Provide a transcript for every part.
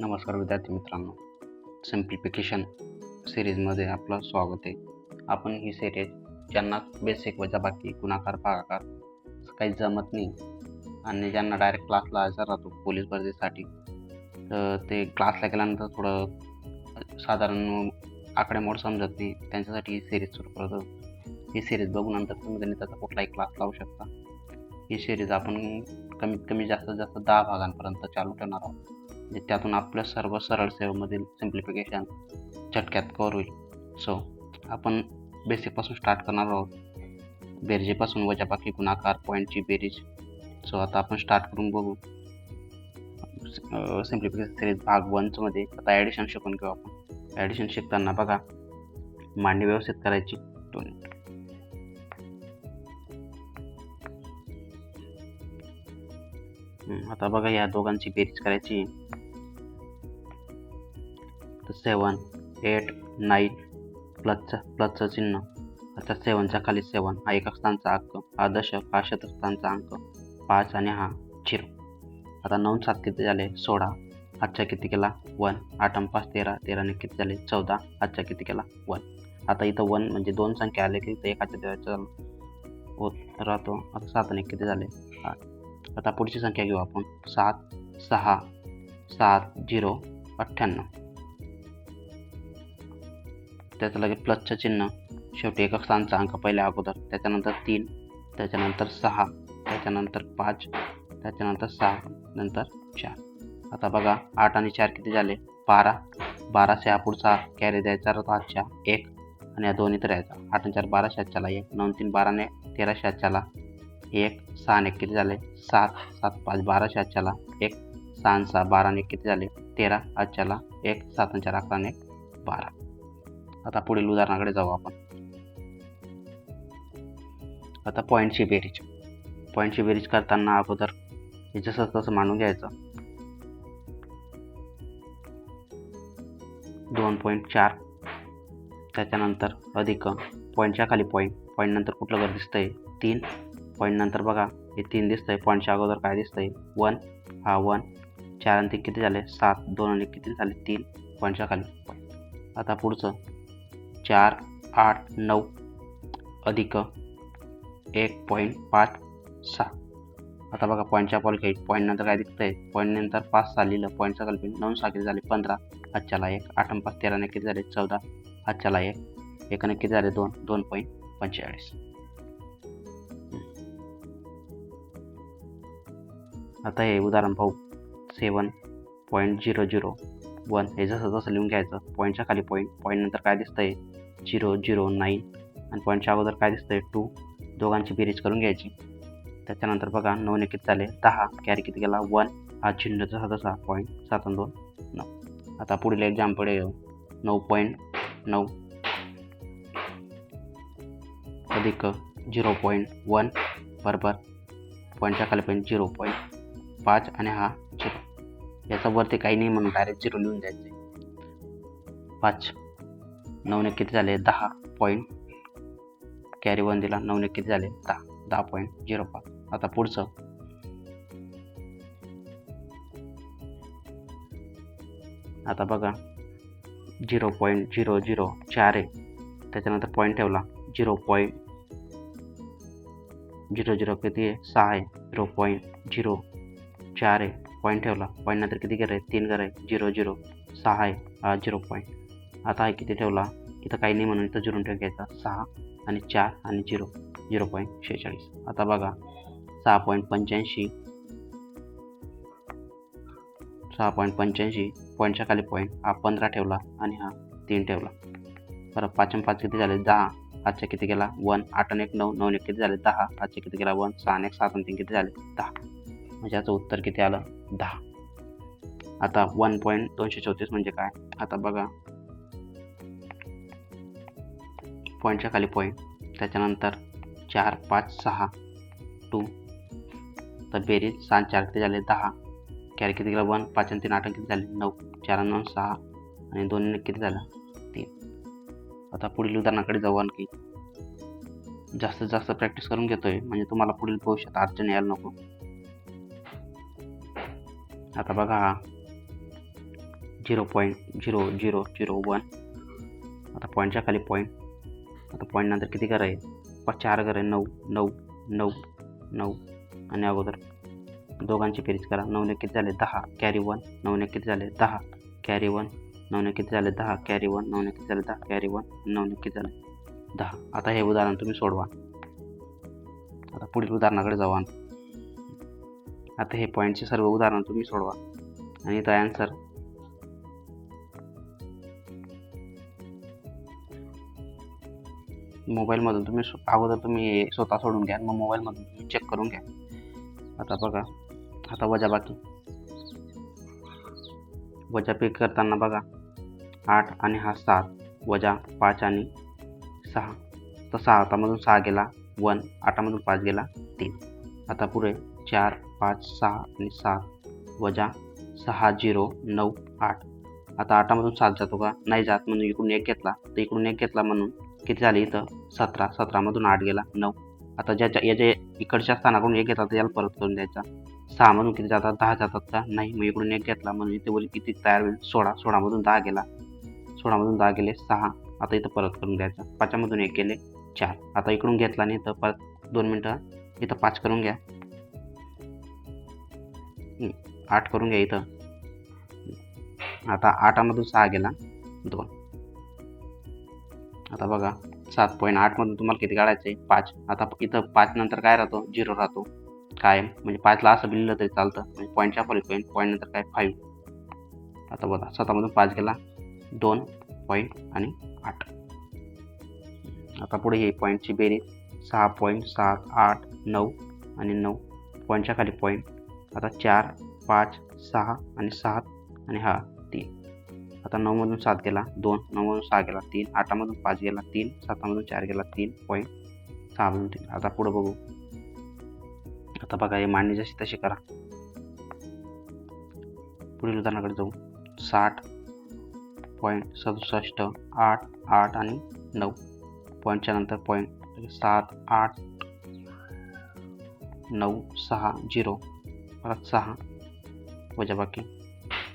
नमस्कार विद्यार्थी मित्रांनो. सिम्प्लिफिकेशन सिरीजमध्ये आपलं स्वागत आहे. आपण ही सिरीज ज्यांना बेसिक वजाबाकी गुणाकार भागाकार काही जमत नाही आणि ज्यांना डायरेक्ट क्लासला हजर राहतो पोलीस भरतीसाठी तर ते क्लासला गेल्यानंतर थोडं साधारण आकडेमोड समजत नाही. त्यांच्यासाठी ही सिरीज सुरू करतो. ही सिरीज बघून नंतर तुम्ही गणिताचा कुठलाही क्लास लावू शकता. ही सिरीज आपण कमीत कमी जास्तीत जास्त दहा भागांपर्यंत चालू ठेवणार आहोत. त्यातून आपल्या सर्व सरळ सेवेमधील सिम्प्लिफिकेशन झटक्यात कवर होईल. सो आपण बेसिकपासून स्टार्ट करणार आहोत. बेरजेपासून वजाबाकी गुणाकार पॉईंटची बेरीज. सो आता आपण स्टार्ट करून बघू. सिम्प्लिफिकेशन सिरीज भाग वनमध्ये आता ॲडिशन शिकून घेऊ आपण. ॲडिशन शिकताना बघा. मांडणी व्यवस्थित करायची. दोन आता बघा या दोघांची बेरीज करायची. आता सेवन एट नाईन प्लसचं प्लसचं चिन्ह. आता सेवनच्या खाली सेवन हा एक स्थानचा अंक. हा दशक हा अंक. पाच आणि हा झिरो. आता नऊ सात किती झाले? सोळा. आजच्या किती केला? वन. आठ आणि पाच तेरा. तेराने किती झाले? चौदा. आजच्या किती केला? वन. आता इथं वन म्हणजे दोन संख्या आले की इथं एकाच्या देवाचं होत राहतो. आता सात आणि किती झाले? आठ. आता पुढची संख्या घेऊ आपण. सात सहा. सात झिरो अठ्ठ्याण्णव. त्याचं लगेच प्लसचं चिन्ह. शेवटी एक स्थानचा अंक पहिल्या अगोदर. त्याच्यानंतर तीन त्याच्यानंतर सहा त्याच्यानंतर पाच त्याच्यानंतर सहा नंतर चार. आता बघा आठ आणि चार किती झाले? बारा. बाराशे हा पुढचा कॅरी द्यायचा राहतो आजच्या एक आणि या दोन्ही तर यायचा. आठ आणि चार बाराशे आजच्याला एक. नऊ तीन बाराने तेराशे आजच्याला एक. सहा आणि एक किती झाले? सात. सात पाच बाराशे आजच्याला एक. सहा आणि सहा बारा आणि एक किती झाले? तेरा आजच्याला एक. सात आणि चार अकरा आणि एक बारा. आता पुढील उदाहरणाकडे जाऊ आपण. आता पॉईंटची बेरीज. पॉईंटची बेरीज करताना अगोदर हे जसं तसं मांडून घ्यायचं. दोन पॉईंट चार. त्याच्यानंतर अधिक पॉईंटच्या खाली पॉईंट पॉईंट नंतर कुठलं घर दिसतंय? तीन. पॉईंट नंतर बघा हे तीन दिसतंय. पॉईंटच्या अगोदर काय दिसतंय? वन हा वन चार आणि ते किती झाले? सात. दोन आणि किती झाले? तीन. पॉईंटच्या खाली. आता पुढचं. चार आठ नऊ अधिक एक पॉईंट पाच सहा. आता बघा पॉईंटच्या पॉल घेईल पॉईंट नंतर काय दिसतंय? पॉईंट नंतर पाच सहा लिहिलं. पॉईंटचा कल्पी नऊ सहा किती झाले? पंधरा. आजच्याला एक. आठ आणि पाच तेराने किती झाले? चौदा. आजच्याला एक. एकाने किती झाले? दोन. दोन पॉईंट पंचेचाळीस. आता हे उदाहरण पाहू. Seven point zero zero one हे जसं जसं लिहून घ्यायचं पॉईंटच्या खाली पॉईंट पॉईंट नंतर काय दिसतंय? Zero zero nine. आणि पॉईंटच्या अगोदर काय दिसतंय? टू दोघांची बेरीज करून घ्यायची. त्याच्यानंतर बघा नऊने किती झाले? दहा. कॅरी किती गेला वन हा चिन्ह जसा तसा. पॉईंट सात आणि दोन नऊ. आता पुढील एक्झाम येऊ. नऊ पॉईंट नऊ. अधिक झिरो पॉईंट वन. बरोबर. पॉईंटच्या खाली पॉईंट झिरो पॉईंट पाच आणि हा झिरो. याचा वरती काही नाही म्हणून डायरेक्ट झिरो लिहून द्यायचे पाच. नऊने किती झाले? दहा पॉईंट कॅरी वन दिला. नऊने किती झाले? दहा. दहा पॉईंट झिरो पाच. आता पुढचं. आता बघा. झिरो पॉईंट झिरो झिरो चार आहे. त्याच्यानंतर पॉईंट ठेवला. झिरो पॉईंट झिरो झिरो किती आहे? सहा आहे. झिरो पॉईंट झिरो चार आहे. पॉईंट ठेवला. पॉईंट नंतर किती घर आहे? तीन घर आहे. झिरो झिरो सहा आहे. झिरो पॉईंट आता आहे किती ठेवला? इथं काही नाही म्हणून इथं झिरो ठेवायचा. सहा आणि चार आणि झिरो. झिरो पॉईंट शेहेचाळीस. आता बघा. सहा पॉईंट पंच्याऐंशी. सहा पॉईंट पंच्याऐंशी. पॉईंटच्या खाली पॉईंट. हा पंधरा ठेवला आणि हा तीन ठेवला. बरं पाच पाच किती झाले? दहा. आजच्या किती गेला वन. आठ आणि एक नऊ. नऊ एक किती झाले? दहा. आजचे किती गेला वन. सहा आणि एक. सात आणि तीन किती झाले? दहा. म्हणजे याचं उत्तर किती आलं? दहा. आता वन पॉईंट दोनशे चौतीस म्हणजे काय? आता बघा. पॉईंटच्या खाली पॉईंट त्याच्यानंतर चार पाच सहा टू तर बेरीज सहा चार किती झाले? दहा. कॅरी किती गेला वन पाच आणि तीन आठ किती झाले? नऊ. चार नऊ सहा. आणि दोन किती झालं? तीन. आता पुढील उदाहरणाकडे जाऊ आणखी. जास्तीत जास्त प्रॅक्टिस करून घेतोय. म्हणजे तुम्हाला पुढील भविष्यात अडचण यायला नको. आता बघा हा. Zero point zero zero zero one आता पॉईंटच्या खाली पॉईंट आता पॉईंट नंतर किती घर आहे पाच चार घर आहे. नऊ नऊ नऊ नऊ. आणि अगोदर दोघांची बेरीज करा. नऊने किती झाले? दहा. Carry one. नऊने किती झाले? दहा. Carry one. नऊने किती झाले? दहा. Carry one. नऊने किती झाले? दहा. Carry one. नऊने किती झाले? दहा. आता हे उदाहरण तुम्ही सोडवा. आता पुढील उदाहरणाकडे जाऊ आता हे पॉईंटचे सर्व उदाहरण तुम्ही सोडवा. आणि इथं आन्सर मोबाईलमधून तुम्ही अगोदर तुम्ही स्वतः सोडून घ्या मग मोबाईलमधून तुम्ही चेक करून घ्या. आता बघा आता वजाबाकी वजाबाकी करताना बघा आठ आणि हा सात वजा पाच आणि सहा. तर सहा हातामधून सहा गेला वन आठामधून पाच गेला तीन. आता पुढे चार पाच सहा आणि सात वजा सहा झिरो नऊ आठ. आता आठामधून सात जातो का? नाही जात म्हणून इकडून एक घेतला तर इकडून एक घेतला म्हणून किती झाले इथं? सतरा. सतरामधून आठ गेला. नऊ. आता ज्याच्या याच्या इकडच्या स्थानाकडून एक घेतात याला परत करून द्यायचा. सहामधून किती जातात? दहा जातात का? नाही. मग इकडून एक घेतला. म्हणून इथे बोल किती तयार होईल? सोळा. सोळामधून दहा गेला. सोळामधून दहा गेले. सहा. आता इथं परत करून द्यायचा. पाचामधून एक गेले. चार. आता इकडून घेतला नाही तर परत दोन मिनटं इथं पाच करून घ्या. आठ करून घ्या इथं. आता आठामधून सहा गेला. दोन. आता बघा सात पॉईंट आठमधून तुम्हाला किती काढायचं आहे? पाच. आता इथं पाच नंतर काय राहतो? झिरो राहतो. कायम. म्हणजे पाचला असं बिललं तरी चालतं. म्हणजे पॉईंटच्या खाली पॉईंट पॉईंट नंतर काय? फाईव्ह आता बघा सातामधून पाच गेला दोन पॉईंट आणि आठ. आता पुढे हे पॉईंटची बेरीज. सहा पॉईंट सात आठ नऊ आणि नऊ. पॉईंटच्या खाली पॉईंट आता चार पाच सहा आणि सात आणि हा तीन. आता नऊमधून सात गेला दोन नऊमधून सहा गेला तीन आठामधून पाच गेला तीन सातामधून चार गेला तीन पॉईंट सहामधून तीन. आता पुढं बघू. आता बघा हे मांडणी जशी तशी करा. पुढील उदाहरणाकडे जाऊ. साठ पॉईंट सदुसष्ट आठ आठ आणि नऊ. पॉईंटच्या नंतर पॉईंट सात आठ नऊ सहा झिरो परत सहा. वजाबाकी.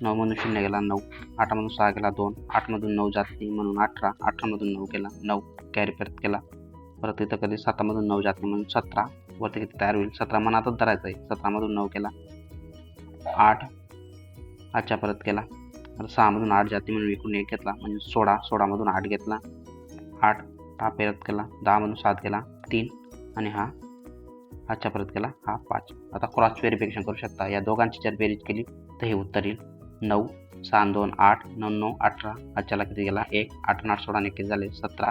नऊमधून शून्य गेला नऊ. आठामधून सहा गेला दोन. आठमधून नऊ जात नाही म्हणून अठरा. अठरामधून नऊ गेला नऊ. कॅरी परत केला. परत तिथं कधी सातामधून नऊ जात नाही म्हणून सतरा. वरती किती तयार होईल? सतरा मनातच धरायचं आहे. सतरामधून नऊ केला. आठ. आठच्या परत केला. तर सहामधून आठ जाती म्हणून विकून एक घेतला. म्हणजे सोळा. सोळामधून आठ घेतला. आठ. हा परत केला. दहामधून सात गेला. तीन. आणि हा आजच्या परत केला. हा पाच. आता क्रॉस व्हेरिफिकेशन करू शकता. या दोघांची जर बेरीज केली तर हे उत्तर येईल. नऊ सहा दोन आठ नऊ नऊ अठरा आजच्याला किती गेला? एक आठ आठ सोळा आणि किती झाले? सतरा.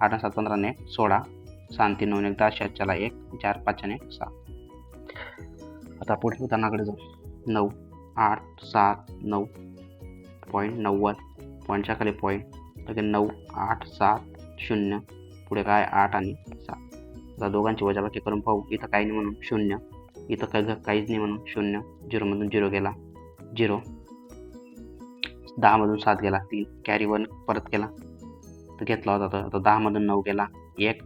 आठ सात पंधरा ने सोळा. सहा तीन नऊ एक दहा आजच्याला एक चार पाचने सहा. आता पुढे उदाहरणाकडे जाऊ. नऊ आठ सात नऊ पॉईंट नव्वद. पॉईंटच्या खाली पॉईंट लगे नऊ आठ सात शून्य. पुढे काय? आठ आणि सात आता दोघांची वजाबाकी करून पाहू. इथं काही नाही म्हणून शून्य. इथं काही काहीच नाही म्हणून शून्य. झिरोमधून झिरो गेला. झिरो दहामधून सात गेला तीन. कॅरी वन परत केला. तर घेतला होता तर आता दहामधून नऊ गेला. एक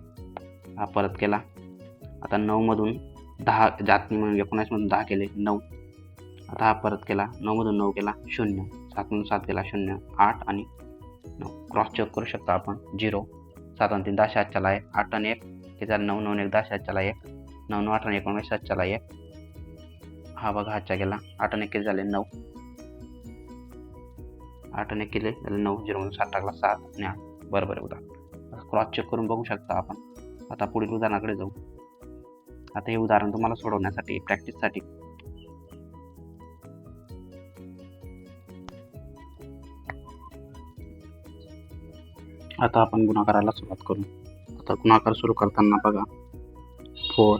हा परत केला. आता नऊमधून दहा जातनी म्हणून एकोणीसमधून दहा केले नऊ. आता हा परत केला. नऊमधून नऊ केला शून्य. सातमधून सात गेला शून्य. आठ आणि नऊ. क्रॉस चेक करू शकता आपण. झिरो सात आणि तीन दहा सातच्याला आहे. आठ आणि एक. ते झालं नऊ. नऊ एक दहा सातच्याला एक. नऊ नऊ आठ आणि एकोणवीस सातच्याला एक. हा बघा हातच्या गेला. आठ आणि एक झाले नऊ. आठ आणि केले. त्याला नऊ झिरोमधून सात टाकला सात आणि आठ. बरोबर आहे उदाहरण क्रॉस चेक करून बघू शकता आपण. आता पुढील उदाहरणाकडे जाऊ. आता हे उदाहरण तुम्हाला सोडवण्यासाठी प्रॅक्टिससाठी आता आपण गुणाकाराला सुरुवात करू. आता गुणाकार सुरू करताना बघा. Four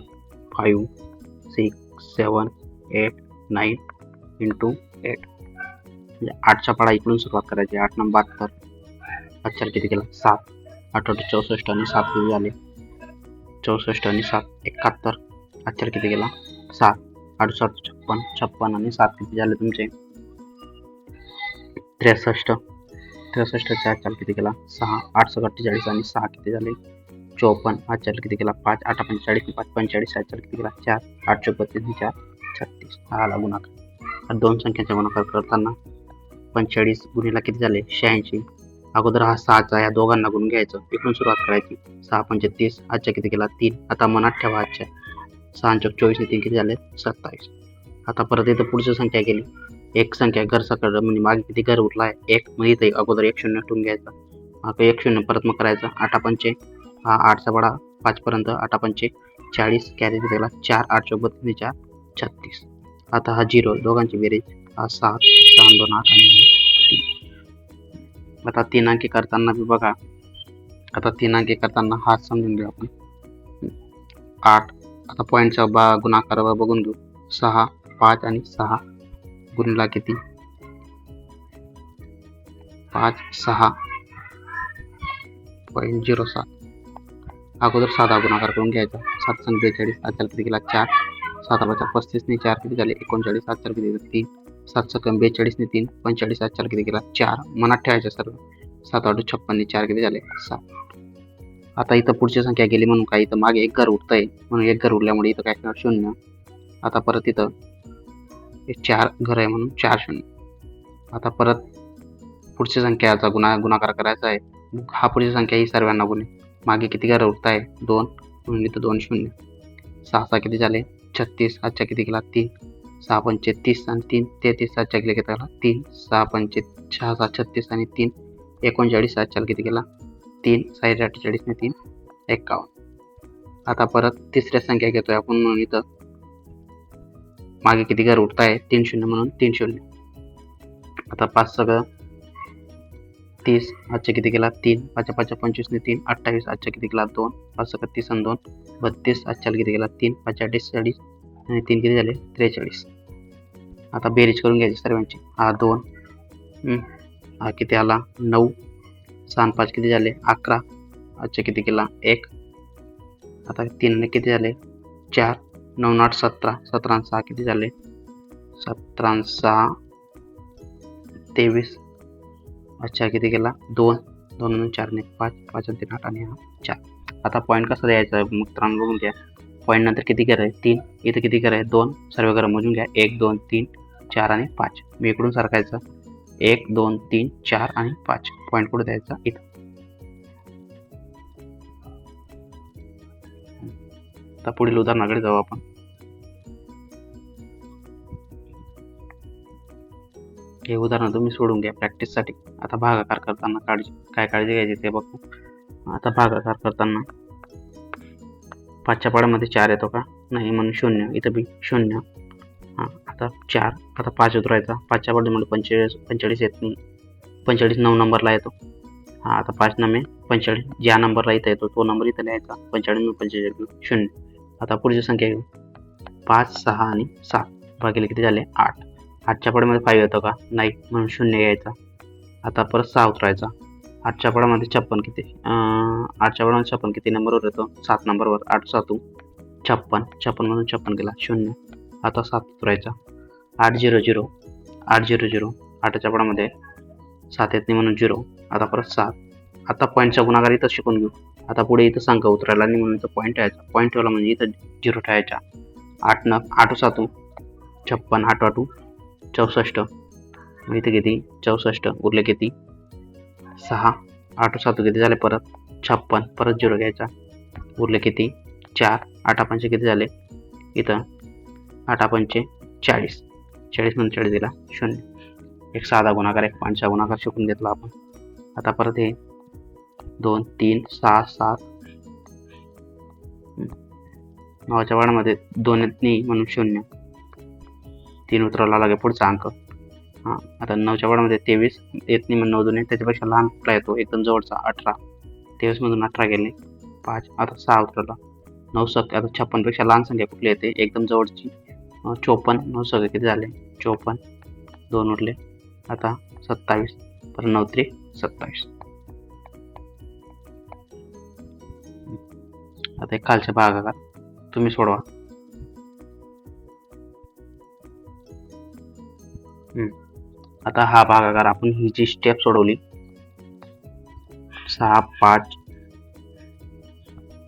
five six seven eight nine into eight म्हणजे आठच्या पाडा इकडून सुरुवात करायची. आठ नंबर बहात्तर. आजच्या किती केला? सात. आठ चौसष्ट आणि सात किती झाले? चौसष्ट आणि सात. एकाहत्तर. आजच्या किती केला? सात. अडुसष्ट छप्पन. छप्पन आणि सात किती झाले तुमचे? त्रेसष्ट. त्रेसष्टच्या आजच्या किती केला? सहा. आठशे अठ्ठेचाळीस आणि सहा किती झाले? चौपन्न. आजच्या किती केला? पाच. आठ पंचेचाळीस. पाच पंचेचाळीस. आजच्या किती केला? चार. आठ बत्तीस चार. छत्तीस. हा आला गुणाकार. दोन संख्येचा गुणाकार करताना पंचेचाळीस गुन्हेला किती झाले? शहाऐंशी. अगोदर हा सहाचा या दोघांना गुण घ्यायचं. इकडून सुरुवात करायची. सहा पंचे तीस आजच्या किती केला? तीन. आता मनात ठेवा आजच्या. सहाच्या चोवीस तीन किती झाले? सत्तावीस. आता परत इथं पुढची संख्या गेली एक संख्या घर सकाळ म्हणजे मागे किती घर उठला आहे एक. म्हणजे इथे अगोदर एक शून्य ठेवून घ्यायचा. मग एक शून्य परत मग करायचं. आठा पंचे. हा आठचा बडा पाचपर्यंत आठा पंचे चाळीस. कॅरेज गेला चार. आठ चौक चार छत्तीस. आता हा झिरो दोघांची बेरीज. सात सहा दोन आठ आणि तीन आता तीन अंकी करताना बी बघा. आता तीन अंकी करताना हा समजून घेऊ आपण. आठ. आता पॉईंटचा बा गुणाकार बघून घेऊ. सहा पाच आणि सहा. गुणला किती? पाच सहा. पॉईंट झिरो सात. अगोदर साधा गुणाकार करून घ्यायचा. सात संख बेचाळीस आचार किती गेला चार. सात पस्तीसने चार किती झाले? एकोणचाळीस आजच्या किती तीन. सात कमी बेचाळीसने तीन पंचेचाळीस आजच्या किती गेला चार. मनात ठेवायचे सर्व सात आठ छप्पनने चार किती झाले? सात. आता इथं पुढची संख्या गेली म्हणून काय? इथं मागे एक घर उठतंय म्हणून एक घर उठल्यामुळे इथं काय असणार शून्य. आता परत इथं चार घर आहे म्हणून चार शून्य. आता परत पुढची संख्याचा गुणा गुणाकार करायचा आहे. हा पुढची संख्या ही सर्वांना गुन्हे मागे किती घर उठत आहे दोन. म्हणून इथं दोन शून्य. सहा सहा किती झाले? छत्तीस. आजच्या किती गेला तीन. सहा पंचे तीस आणि तीन तेहतीस सात चार किती गेला तीन. सहा पंचे सहा सात छत्तीस आणि तीन. एकोणचाळीस आजच्या किती गेला तीन. साईड अठ्ठेचाळीसने तीन. एक्कावन्न आता परत तिसऱ्या संख्या घेतोय आपण म्हणून इथं. मागे किती घर उठताय तीन शून्य म्हणून तीन शून्य. आता पाच सगळं. तीस. आजच्या किती गेला तीन. पाच पाच पंचवीस ने तीन. अठ्ठावीस. आजच्या किती गेला दोन. पाच सगळं तीस आणि दोन. बत्तीस. आजच्या किती गेला तीन. पाच अठ्ठेचाळीस चाळीस. आणि तीन किती झाले त्रेचाळीस. आता बेरीज करून घ्यायची सर्वांची. हा दोन. हा किती आला? नऊ. सहा पाच किती झाले? अकरा. अच्छा किती केला? एक. आता तीन किती झाले? चार. नऊ आठ सतरा. सतरा सहा किती झाले? सतरा सहा. तेवीस. अच्छा किती केला? दोन. दोन चारने पाच. पाच आणि तीन आठ आणि हा चार. आता पॉईंट कसा द्यायचा? आहे मित्रांनो बघून घ्या. पॉईंट नंतर किती करायचे आहे? तीन. इथं किती करायचे आहे? दोन. सर्व घरं मोजून घ्या. एक दोन तीन चार आणि पाच. मी इकडून सरकायचं. एक दोन तीन चार आणि पाच. पॉईंट कुठे द्यायचा? इथं. आता पुढील उदाहरणाकडे जाऊ आपण. हे उदाहरण तुम्ही सोडून घ्या प्रॅक्टिससाठी आता भागाकार करताना काळजी काय काळजी घ्यायची ते बघू. आता भागाकार करताना पाचच्या पाडामध्ये चार येतो का? नाही म्हणून शून्य. इथं बी शून्य. हां आता चार. आता पाच उतरायचा. पाचच्या पाडामध्ये पंचेचाळीस पंचेचाळीस येत नाही. पंचेचाळीस नऊ नंबरला येतो. हां आता पाच नमे पंचेचाळीस. ज्या नंबरला इथं येतो तो नंबर इथं लिहायचा पंचेचाळीस पंचेचाळीस शून्य. आता पुढची संख्या घेऊ. पाच सहा आणि सात. भागिले किती झाले? आठ. आठच्या पाड्यामध्ये फाईव्ह येतो का? नाही म्हणून शून्य घ्यायचा. आता परत सहा उतरायचा. आठच्या पडामध्ये छप्पन किती? आठच्या पडामध्ये छप्पन किती नंबरवर येतो? सात नंबरवर आठ सातू. छप्पन छप्पन म्हणून छप्पन गेला शून्य. आता सात उतरायचा. आठ झिरो झिरो आठ झिरो झिरो आठच्या पडामध्ये सात येत नाही म्हणून झिरो. आता परत सात. आता पॉईंटचा गुणाकार इथं शिकून घेऊ. आता पुढे इथं सांग उतरायला नाही म्हणून इथं पॉईंट ठेवायचा. पॉईंट ठेवला म्हणजे इथं झिरो ठेवायचा. आठ न आठ सातू. छप्पन आठ आठू. चौसष्ट. मग इथे किती? चौसष्ट. उरले किती? सहा आठ सात किती झाले परत? छप्पन. परत झिरो घ्यायचा. उरले किती? चार. आठा पंचे किती झाले? इथं आठा पंचे चाळीस. चाळीस म्हणून चाळीस दिला. शून्य. एक साधा गुणाकार एक पाचशा गुणाकार शिकून घेतला आपण. आता परत हे दोन तीन सहा सात. नावाच्या वाढमध्ये दोन नाही म्हणून शून्य. तीन उतरवला लागे पुढचा अंक. हां आता नऊच्या वाढामध्ये तेवीस येत नाही म्हणून नऊ दोन आहे त्याच्यापेक्षा लहान कुठला येतो एकदम जवळचा अठरा. तेवीसमधून अठरा गेले. पाच आता सहा उतरला. नऊ सक आता छप्पनपेक्षा लहान संख्या कुठली येते एकदम जवळची. चोपन्न नऊ सगळे किती झाले? चोपन्न. दोन उरले. आता सत्तावीस परत नऊ त्रिक सत्तावीस. आता एक खालच्या भागाकार तुम्ही सोडवा. हम्म. आता हा भागाकार आपण ही जी स्टेप सोडवली सहा पाच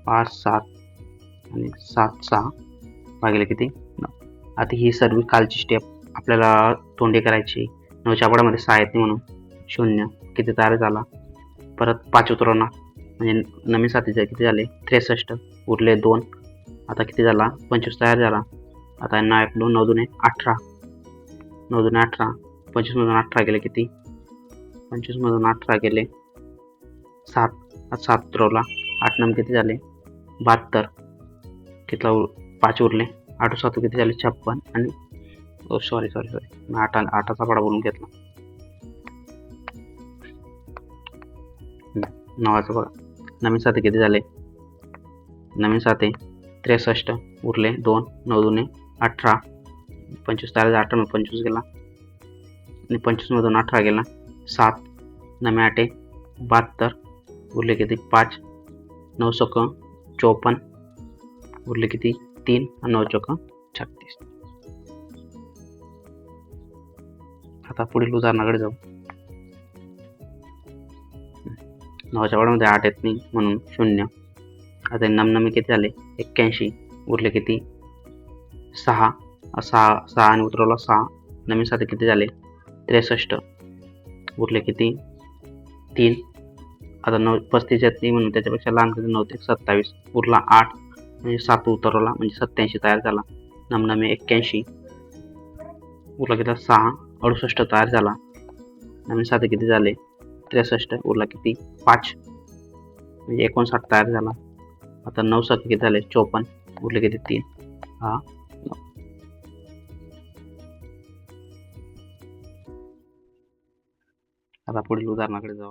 पाच सात आणि सात सहा भागिले किती? नऊ. आता ही सर्व खालची स्टेप आपल्याला तोंडे करायची. नऊच्या पाडामध्ये सहा येते म्हणून. शून्य. किती तयार झाला? परत पाच उतरवणार. म्हणजे नवीन साथीचे किती झाले? त्रेसष्ट. उरले दोन. आता किती झाला? पंचवीस तयार झाला. आता यांना ऐकलो नऊ दुने अठरा. नऊ दुने अठरा. पंचवीसमधून अठरा गेले किती? पंचवीसमधून अठरा गेले. सात सात त्रवला आठ नम किती झाले? बहात्तर. कितला उर पाच उरले? आठ सात किती झाले? छप्पन. आणि सॉरी सॉरी सॉरी मी आठ आठाचा पाडा बोलून घेतला. नवाचं बघा. नवीन साते किती झाले? नवीन साते त्रेसष्ट. उरले दोन नऊ दोन अठरा. पंचवीस तारीख अठरा पंचवीस गेला. आणि पंचवीसमधून अठरा गेला. सात नमे आठे बहात्तर उरले किती? पाच नऊ सक चोपन्न उरले किती? तीन आणि नऊ चौक छत्तीस. आता पुढील उदाहरणाकडे जाऊ. नऊच्या वाड्यामध्ये आठ येत नाही म्हणून शून्य. आता नमनमी किती झाले? एक्क्याऐंशी. उरले किती? सहा. सहा सहा आणि उतरवला सहा. नवीन सात किती झाले? त्रेसष्ट. उरले किती तीन. आता नऊ पस्तीस येत नाही म्हणून त्याच्यापेक्षा लहान किती नव्हते. सत्तावीस. उरला आठ. म्हणजे सात उतरवला म्हणजे सत्याऐंशी तयार झाला. नमनमी एक्क्याऐंशी. उरला किती? सहा. अडुसष्ट तयार झाला. नमे सात किती झाले? त्रेसष्ट. उरला किती? पाच. म्हणजे एकोणसाठ तयार झाला. आता नऊ सात किती झाले? चोपन्न. उरले किती? तीन. हा. आता पुढील उदाहरणाकडे जाऊ